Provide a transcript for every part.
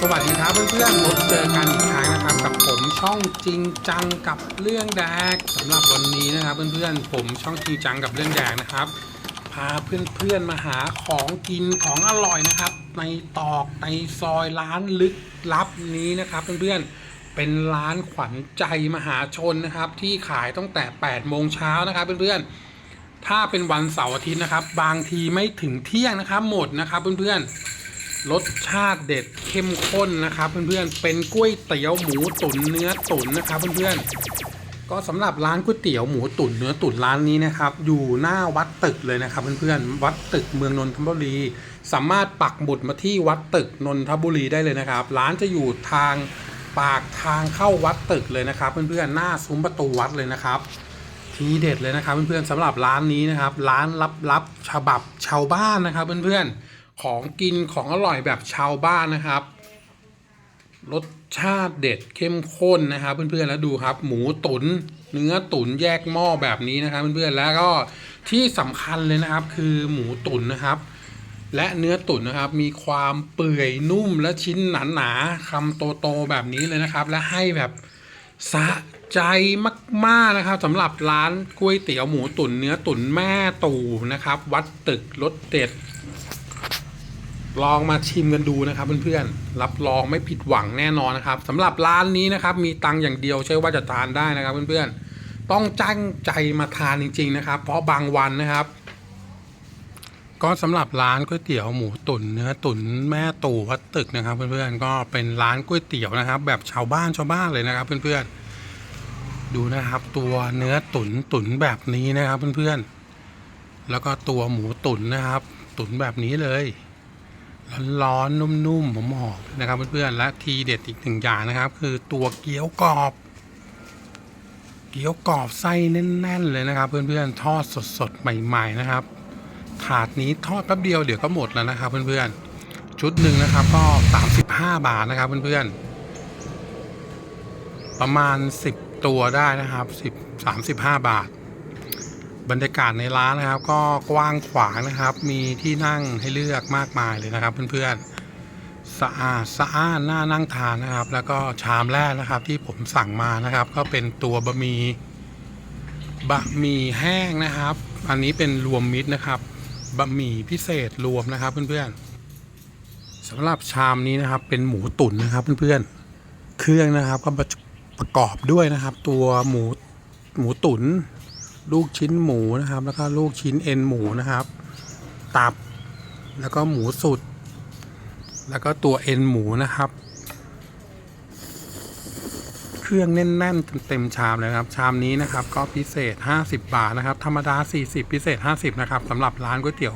สวัสดีครับเพื่อนๆพบเจอกันอีกครั้งนะครับ กับผมช่องจริงจังกับเรื่องแดกสำหรับวันนี้นะครับเพื่อนๆผมช่องจริงจังกับเรื่องแดกนะครับ พาเพื่อนๆมาหาของกินของอร่อยนะครับ ในตอกในซอยร้านลึกลับนี้นะครับ เพื่อนๆเป็นร้านขวัญใจมหาชนนะครับ ที่ขายตั้งแต่8โมงเช้านะครับเพื่อนๆถ้าเป็นวันเสาร์อาทิตย์นะครับ บางทีไม่ถึงเที่ยงนะครับ หมดนะครับเพื่อนๆ รสชาติเด็ดเข้มข้นนะครับเพื่อนๆ เป็นก๋วยเตี๋ยวหมูตุ๋นเนื้อตุ๋นนะครับเพื่อนๆ ก็สำหรับร้านก๋วยเตี๋ยวหมูตุ๋นเนื้อตุ๋นร้านนี้นะครับ อยู่หน้าวัดตึกเลยนะครับเพื่อนๆ วัดตึกเมืองนนทบุรี สามารถปักหมุดมาที่วัดตึกนนทบุรีได้เลยนะครับ ร้านจะอยู่ทางปากทางเข้าวัดตึกเลยนะครับ เพื่อนๆ หน้าซุ้มประตูวัดเลยนะครับทีเด็ดเลยนะครับเพื่อนๆสำหรับร้านนี้นะครับ ร้านลับๆฉบับชาวบ้านนะครับเพื่อนๆ ของกินของอร่อยแบบชาวบ้านนะครับ รสชาติเด็ดเข้มข้นนะครับเพื่อนๆแล้วดูครับ หมูตุนเนื้อตุ๋นแยกหม้อแบบนี้นะครับเพื่อนๆแล้วก็ที่สำคัญเลยนะครับคือหมูตุ๋นนะครับ และเนื้อตุ๋นนะครับ มีความเปื่อยนุ่มและชิ้นหนาๆคำโตๆแบบนี้เลยนะครับ และให้แบบสะใจมากๆนะครับสำหรับร้านก๋วยเตี๋ยวหมูตุ๋นเนื้อตุ๋นแม่ตู่นะครับ วัดตึกรสเด็ด ลองมาชิมกันดูนะครับเพื่อนๆ รับรองไม่ผิดหวังแน่นอนนะครับสำหรับร้านนี้นะครับ มีตังอย่างเดียวใช่ว่าจะทานได้นะครับเพื่อนๆ ต้องจ้งใจมาทานจริง ๆ นะครับ เพราะบางวันนะครับ ก็สำหรับร้านก๋วยเตี๋ยวหมูตุ๋นเนื้อตุ๋นแม่ตู่วัดตึกนะครับ เพื่อนๆ ก็เป็นร้านก๋วยเตี๋ยวนะครับ แบบชาวบ้านชาวบ้านเลยนะครับ เพื่อนๆ ดูนะครับ ตัวเนื้อตุ๋นตุ๋นแบบนี้นะครับ เพื่อนๆ แล้วก็ตัวหมูตุ๋นนะครับ ตุ๋นแบบนี้เลย ร้อนๆนุ่มๆหอมๆนะครับเพื่อนๆและทีเด็ดอีกหนึ่งอย่างนะครับ คือตัวเกี๊ยวกรอบ เกี๊ยวกรอบไส้แน่น ๆ เลยนะครับ เพื่อนๆทอดสดๆใหม่ ๆนะครับ ถาดนี้ทอดแป๊บเดียวเดี๋ยวก็หมดแล้วนะครับ เพื่อนๆชุดหนึ่งนะครับ ก็ 35 บาทนะครับ เพื่อนๆประมาณ 10 ตัวได้นะครับ10 35 บาท บรรยากาศในร้านนะครับ ก็กว้างขวางนะครับ มีที่นั่งให้เลือกมากมายเลยนะครับ เพื่อนๆสะอาดสะอานน่านั่งทานนะครับ แล้วก็ชามแรกนะครับที่ผมสั่งมานะครับ ก็เป็นตัวบะหมี่บะหมี่แห้งนะครับ อันนี้เป็นรวมมิตรนะครับบะหมี่พิเศษรวมนะครับ เพื่อนๆสำหรับชามนี้นะครับ เป็นหมูตุ๋นนะครับ เพื่อนๆเครื่องนะครับก็ประกอบด้วยนะครับ ตัวหมูหมูตุ๋น ลูกชิ้นหมูนะครับ แล้วก็ลูกชิ้นเอ็นหมูนะครับ ตับ แล้วก็หมูสุด แล้วก็ตัวเอ็นหมูนะครับ เครื่องแน่นๆเต็มชามเลยครับ ชามนี้นะครับ ก็พิเศษ 50 บาทนะครับ ธรรมดา 40 พิเศษ 50 นะครับสำหรับร้านก๋วยเตี๋ยว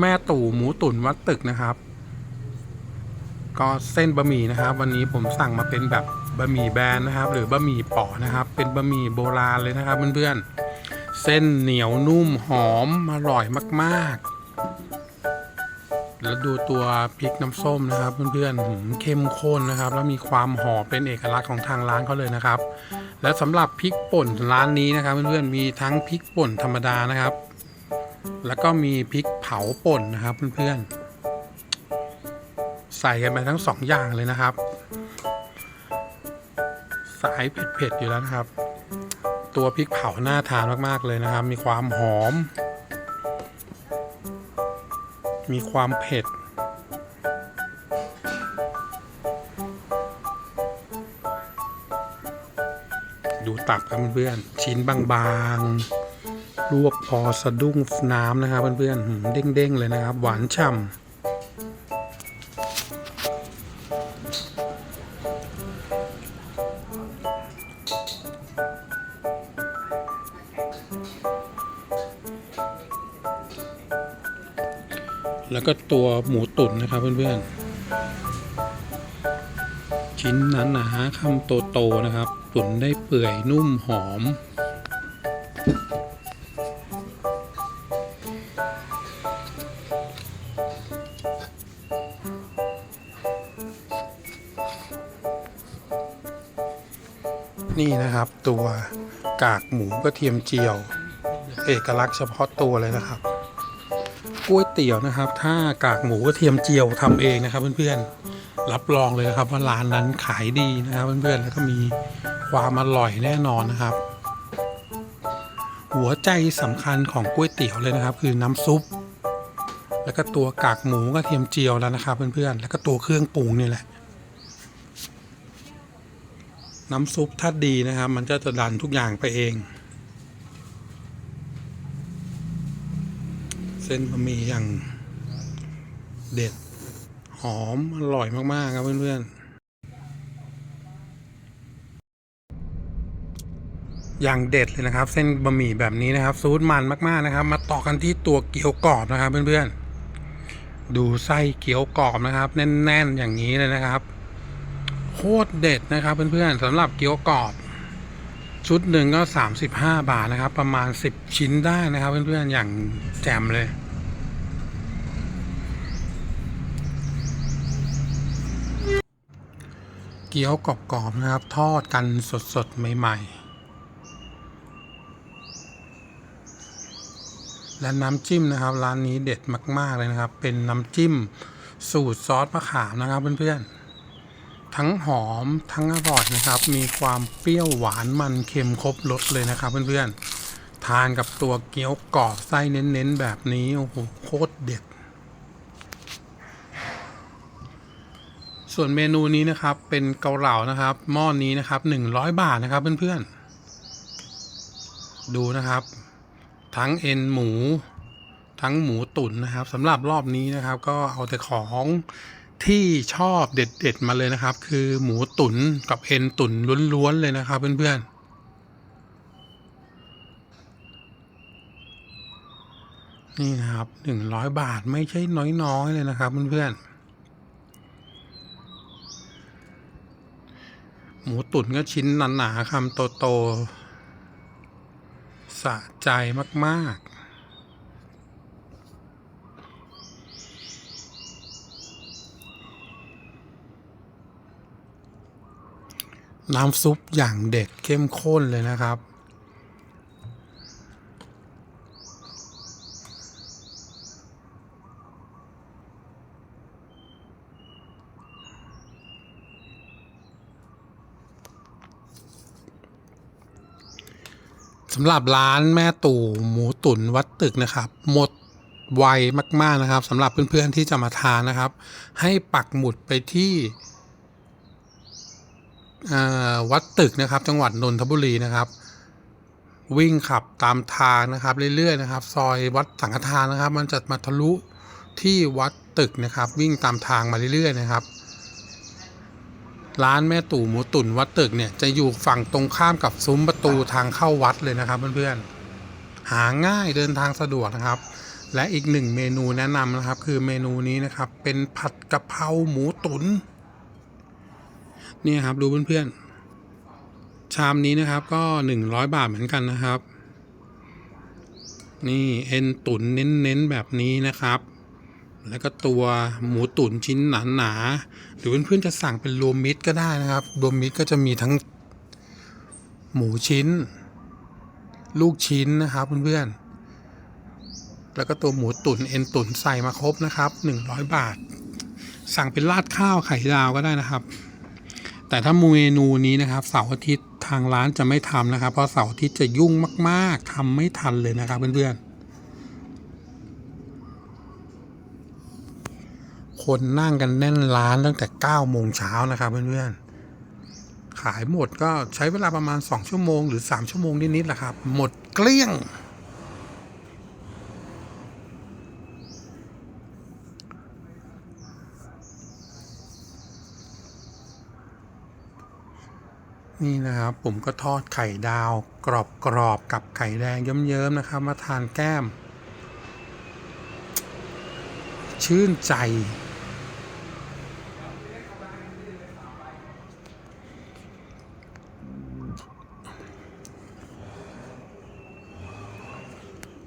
แม่ตู่หมูตุ๋นวัดตึกนะครับ ก็เส้นบะหมี่นะครับ วันนี้ผมสั่งมาเป็นแบบบะหมี่แบรนด์นะครับ หรือบะหมี่ปาะนะครับ เป็นบะหมี่โบราณเลยนะครับเพื่อนๆ เส้นเหนียวนุ่มหอมอร่อยมากๆ แล้วดูตัวพริกน้ำส้มนะครับ เพื่อนๆเข้มข้นนะครับ แล้วมีความหอมเป็นเอกลักษณ์ของทางร้านเขาเลยนะครับ และสำหรับพริกป่นร้านนี้นะครับ เพื่อนๆมีทั้งพริกป่นธรรมดานะครับ แล้วก็มีพริกเผาป่นนะครับเพื่อนๆใส่กันไปทั้งสองอย่างเลยนะครับ สายเผ็ดๆอยู่แล้วนะครับ ตัวพริกเผาน่าทานมาก ๆ เลยนะครับ มีความหอม มีความเผ็ด ดูตับครับเพื่อนๆชิ้นบางๆ ลวกพอสะดุ้งน้ำนะครับเพื่อนๆเด้งๆเลยนะครับ หวานฉ่ำ แล้วก็ตัวหมูตุ๋นนะครับเพื่อนๆ ชิ้นนั้นหนาๆคำโตๆนะครับ ตุ๋นได้เปื่อยนุ่มหอม นี่นะครับตัวกากหมูกระเทียมเจียว เอกลักษณ์เฉพาะตัวเลยนะครับ ก๋วยเตี๋ยวนะครับ ถ้ากากหมูกระเทียมเจียวทำเองนะครับ เพื่อนๆรับรองเลยครับว่าร้านนั้นขายดีนะครับเพื่อนๆแล้วก็มีความอร่อยแน่นอนนะครับ หัวใจสำคัญของก๋วยเตี๋ยวเลยนะครับ คือน้ำซุป แล้วก็ตัวกากหมูกระเทียมเจียวแล้วนะครับเพื่อนๆแล้วก็ตัวเครื่องปรุงนี่แหละน้ำซุปถ้าดีนะครับ มันก็จะดันทุกอย่างไปเอง เส้ นบะหมี่อย่างเด็ด หอม อร่อยมาก ๆ ครับเพื่อน ๆ อย่างเด็ดเลยนะครับ เส้นบะหมี่แบบนี้นะครับ ซูดมันมาก ๆ นะครับ มาต่อกันที่ตัวเกี๊ยวกรอบนะครับ เพื่อน ๆ ดูไส้เกี๊ยวกรอบนะครับ แน่น ๆ อย่างนี้เลยนะครับ โคตรเด็ดนะครับ เพื่อน ๆสำหรับเกี๊ยวกรอบชุดหนึ่งก็ 35 บาทนะครับ ประมาณ 10 ชิ้นได้นะครับ เพื่อน ๆ อย่างแจ่มเลย เกี๊ยวกรอบๆนะครับ ทอดกันสดๆ ใหม่ ๆ และน้ำจิ้มนะครับ ร้านนี้เด็ดมาก ๆ เลยนะครับ เป็นน้ำจิ้มสูตรซอสมะขามนะครับเพื่อนๆ ทั้งหอมทั้งอร่อยนะครับ มีความเปรี้ยวหวานมันเค็มครบรสเลยนะครับเพื่อนๆ ทานกับตัวเกี๊ยวกรอบไส้เน้นๆ แบบนี้ โอ้โห โคตรเด็ด ส่วนเมนูนี้นะครับเป็นเกาเหลานะครับหม้อนนี้นะครับ 100 บาทนะครับเพื่อนๆ ดูนะครับ ทั้งเอ็นหมู ทั้งหมูตุ๋นนะครับสำหรับรอบนี้นะครับ ก็เอาแต่ของที่ชอบเด็ดๆมาเลยนะครับ คือหมูตุ๋นกับเอ็นตุ๋นล้วนๆเลยนะครับเพื่อนๆนี่นะครับ100บาทไม่ใช่น้อยๆเลยนะครับเพื่อนๆ หมูตุ๋นก็ชิ้นหนาๆคำโตๆสะใจมากๆน้ำซุปอย่างเด็ดเข้มข้นเลยนะครับ สำหรับร้านแม่ตู่หมูตุ๋นวัดตึกนะครับ หมดไวมาก ๆนะครับสำหรับเพื่อนๆที่จะมาทานนะครับ ให้ปักหมุดไปที่วัดตึกนะครับ จังหวัดนนทบุรีนะครับ วิ่งขับตามทางนะครับ เรื่อยๆนะครับ ซอยวัดสังฆทานนะครับ มันจะมาทะลุที่วัดตึกนะครับ วิ่งตามทางมาเรื่อยๆนะครับ ร้านแม่ตู่หมูตุ๋นวัดตึกเนี่ยจะอยู่ฝั่งตรงข้ามกับซุ้มประตูทางเข้าวัดเลยนะครับเพื่อนๆหาง่ายเดินทางสะดวกนะครับ และอีกหนึ่งเมนูแนะนำนะครับ คือเมนูนี้นะครับ เป็นผัดกะเพราหมูตุน๋นนี่ครับดูเพื่อนๆชามนี้นะครับก็หนึ่งร้อยบาทเหมือนกันนะครับ นี่เอ็นตุ๋นเน้นๆแบบนี้นะครับ แล้วก็ตัวหมูตุ๋นชิ้นหนาๆหรือเพื่อนๆจะสั่งเป็นรวมมิตรก็ได้นะครับรวมมิตรก็จะมีทั้งหมูชิ้น ลูกชิ้นนะครับเพื่อนๆแล้วก็ตัวหมูตุ๋นเอ็นตุ๋นใส่มาครบนะครับ 100 บาท สั่งเป็นราดข้าวไข่ดาวก็ได้นะครับ แต่ถ้าเมนูนี้นะครับเสาร์อาทิตย์ทางร้านจะไม่ทำนะครับ เพราะเสาร์อาทิตย์จะยุ่งมาก ๆทำไม่ทันเลยนะครับเพื่อนๆ คนนั่งกันแน่นร้านตั้งแต่9โมงเช้านะครับเพื่อนๆ ขายหมดก็ใช้เวลาประมาณ 2 ชั่วโมงหรือ 3 ชั่วโมงนิดๆแหละครับ หมดเกลี้ยง นี่นะครับผมก็ทอดไข่ดาวกรอบๆกับไข่แดงเยิ้มๆนะครับ มาทานแก้มชื่นใจ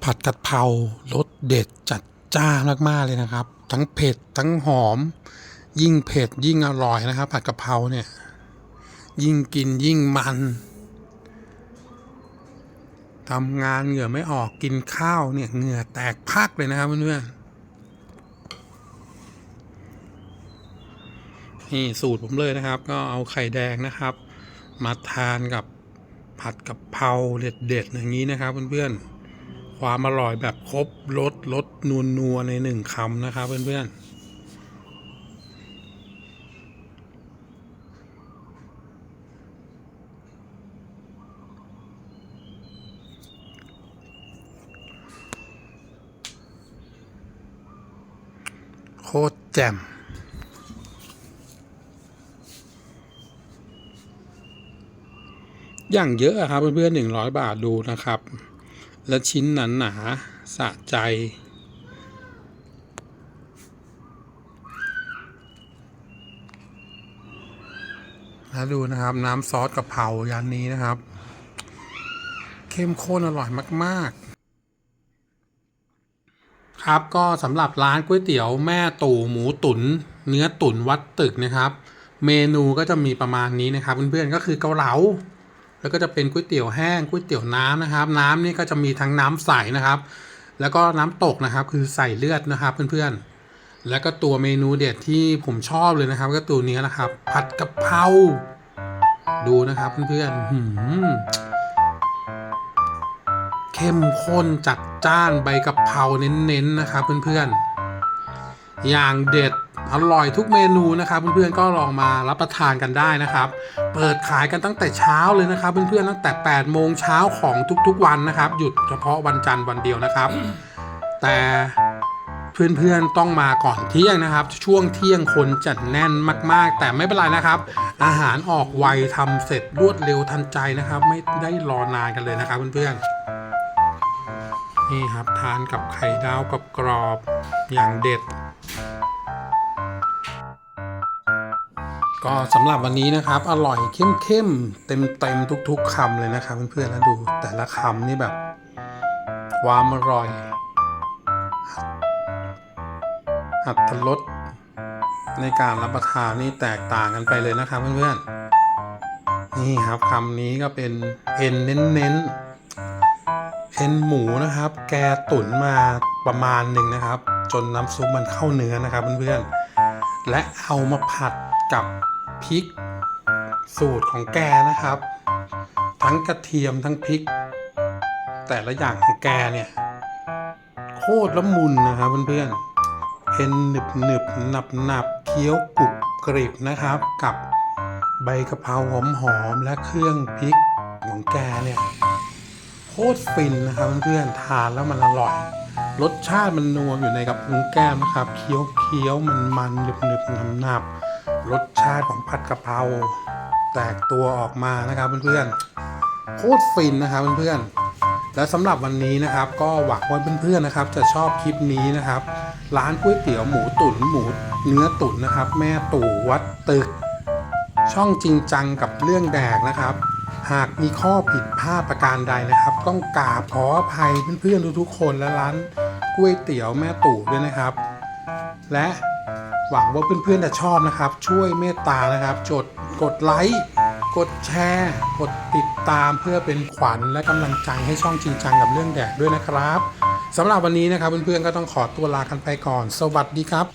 ผัดกะเพรารสเด็ดจัดจ้านมากๆเลยนะครับ ทั้งเผ็ดทั้งหอม ยิ่งเผ็ดยิ่งอร่อยนะครับ ผัดกะเพราเนี่ย ยิ่งกินยิ่งมันทำงานเหงื่อไม่ออกกินข้าวเนี่ยเหงื่อแตกพักเลยนะครับเพื่อนๆนี่สูตรผมเลยนะครับ ก็เอาไข่แดงนะครับ มาทานกับผัดกะเพราเด็ดๆอย่างนี้นะครับเพื่อนๆ ความอร่อยแบบครบรสรสนัวนัวในหนึ่งคำนะครับเพื่อนๆโคตรแจ่มอย่างเยอะอะครับเพื่อนๆหนึ่งร้อยบาทดูนะครับ และชิ้นหนาหนาสะใจ แล้วดูนะครับน้ำซอสกะเพรายันนี้นะครับ เข้มข้นอร่อยมากๆ ครับก็สำหรับร้านก๋วยเตี๋ยวแม่ตู่หมูตุ๋นเนื้อตุ๋นวัดตึกนะครับ เมนูก็จะมีประมาณนี้นะครับ เพื่อนๆก็คือเกาเหลา แล้วก็จะเป็นก๋วยเตี๋ยวแห้งก๋วยเตี๋ยวน้ำนะครับ น้ำนี่ก็จะมีทั้งน้ำใสนะครับ แล้วก็น้ำตกนะครับ คือใส่เลือดนะครับเพื่อนๆ แล้วก็ตัวเมนูเด็ดที่ผมชอบเลยนะครับ ก็ตัวนี้นะครับ ผัดกะเพราดูนะครับเพื่อนๆหืมเข้มข้นจัดจ้านใบกะเพราเน้นๆนะครับเพื่อนๆ อย่างเด็ดอร่อยทุกเมนูนะครับเพื่อนๆก็ลองมารับประทานกันได้นะครับ เปิดขายกันตั้งแต่เช้าเลยนะครับ เพื่อนๆตั้งแต่ 8 โมงเช้าของทุกๆวันนะครับ หยุดเฉพาะวันจันทร์วันเดียวนะครับ แต่เพื่อนๆต้องมาก่อนเที่ยงนะครับ ช่วงเที่ยงคนจัดแน่นมากๆ แต่ไม่เป็นไรนะครับ อาหารออกไวทำเสร็จรวดเร็วทันใจนะครับ ไม่ได้รอนานกันเลยนะครับเพื่อนๆนี่ครับทานกับไข่ดาวกับกรอบอย่างเด็ด ก็สำหรับวันนี้นะครับ อร่อยเข้มๆเต็มๆทุก ๆคำเลยนะครับเพื่อนๆแล้วดูแต่ละคำนี่แบบความอร่อยอัตรสในการรับประทานนี่แตกต่างกันไปเลยนะครับเพื่อนๆนี่ครับคำนี้ก็เป็นเอ็นเน้นๆเอ็นหมูนะครับ แกตุ๋นมาประมาณหนึ่งนะครับ จนน้ำซุปมันเข้าเนื้อนะครับเพื่อนๆ และเอามาผัดกับพริก สูตรของแกนะครับ ทั้งกระเทียมทั้งพริก แต่ละอย่างของแกเนี่ยโคตรละมุนนะครับเพื่อนๆเอ็นหนึบหนึบหนับหนับเคี้ยวกรุบกริบนะครับ กับใบกะเพราหอมหอมและเครื่องพริกของแกเนี่ยโคตรฟินนะครับเพื่อนๆทานแล้วมันอร่อย รสชาติมันนัวอยู่ในกับพุงแก้มนะครับเคี้ยวเคี้ยวมันมันหนึบหนึบหนับหนับรสชาติของผัดกะเพราแตกตัวออกมานะครับเพื่อนๆโคตรฟินนะครับเพื่อนๆและสำหรับวันนี้นะครับก็หวังว่าเพื่อนๆนะครับ จะชอบคลิปนี้นะครับ ร้านก๋วยเตี๋ยวหมูตุ๋นหมูเนื้อตุ๋นนะครับ แม่ตู่วัดตึก ช่องจริงจังกับเรื่องแดกนะครับหากมีข้อผิดพลาดประการใดนะครับ ต้องกราบขออภัยเพื่อนๆทุกๆคนและร้าน ก๋วยเตี๋ยวแม่ตู่ด้วยนะครับ และหวังว่าเพื่อนๆจะชอบนะครับ ช่วยเมตตานะครับ จดกดไลค์กดแชร์ กดติดตามเพื่อเป็นขวัญและกำลังใจให้ช่องจริงจังกับเรื่องแดกด้วยนะครับสำหรับวันนี้นะครับเพื่อนๆก็ต้องขอตัวลากันไปก่อน สวัสดีครับ